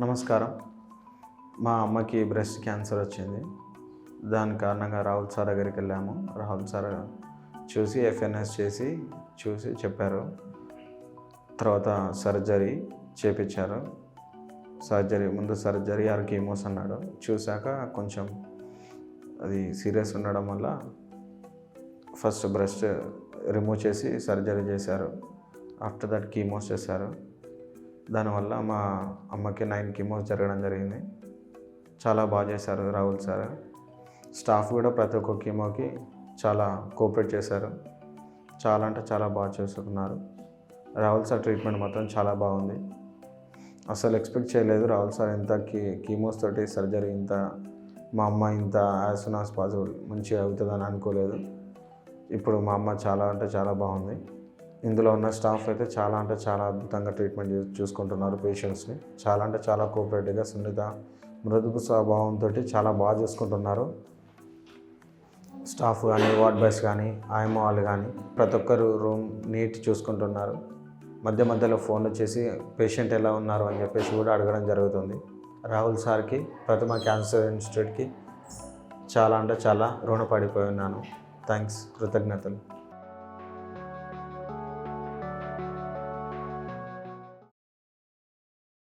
నమస్కారం. మా అమ్మకి బ్రెస్ట్ క్యాన్సర్ వచ్చింది. దాని కారణంగా రాహుల్ సార్ దగ్గరికి వెళ్ళాము. రాహుల్ సార్ చూసి ఎఫ్ఎన్ఎస్ చేసి చూసి చెప్పారు. తర్వాత సర్జరీ చేపించారు. సర్జరీ ముందు సర్జరీ ఆర్ కీమోస్ అన్నాడు. చూశాక కొంచెం అది సీరియస్ ఉండడం వల్ల ఫస్ట్ బ్రెస్ట్ రిమూవ్ చేసి సర్జరీ చేశారు. ఆఫ్టర్ దట్ కీమోస్ చేశారు. దానివల్ల మా అమ్మకి నైన్ కిమోస్ జరగడం జరిగింది. చాలా బాగా చేశారు రాహుల్ సార్. స్టాఫ్ కూడా ప్రతి ఒక్క కిమోకి చాలా కోఆపరేట్ చేశారు. చాలా అంటే చాలా బాగా చేసుకున్నారు రాహుల్ సార్ ట్రీట్మెంట్ మాత్రం చాలా బాగుంది. అసలు ఎక్స్పెక్ట్ చేయలేదు రాహుల్ సార్ ఇంత కీ కీమోస్ తోటి సర్జరీ ఇంత మా అమ్మ ఇంత యాజ్ సూన్ యాజ్ పాసిబుల్ మంచిగా అవుతుందని అనుకోలేదు. ఇప్పుడు మా అమ్మ చాలా అంటే చాలా బాగుంది. ఇందులో ఉన్న స్టాఫ్ అయితే చాలా అంటే చాలా అద్భుతంగా ట్రీట్మెంట్ చూసుకుంటున్నారు పేషెంట్స్ని. చాలా అంటే చాలా కోఆపరేటివ్గా సున్నిత మృదుపు స్వభావంతో చాలా బాగా చూసుకుంటున్నారు. స్టాఫ్ కానీ వార్డ్ బాయ్స్ కానీ ఆయమ్మ వాళ్ళు కానీ ప్రతి ఒక్కరు రూమ్ నీట్ చూసుకుంటున్నారు. మధ్య మధ్యలో ఫోన్ వచ్చేసి పేషెంట్ ఎలా ఉన్నారు అని చెప్పేసి కూడా అడగడం జరుగుతుంది. రాహుల్ సార్కి ప్రతిమ క్యాన్సర్ ఇన్స్టిట్యూట్కి చాలా అంటే చాలా రుణపడిపోయి ఉన్నాను. థ్యాంక్స్ కృతజ్ఞతలు.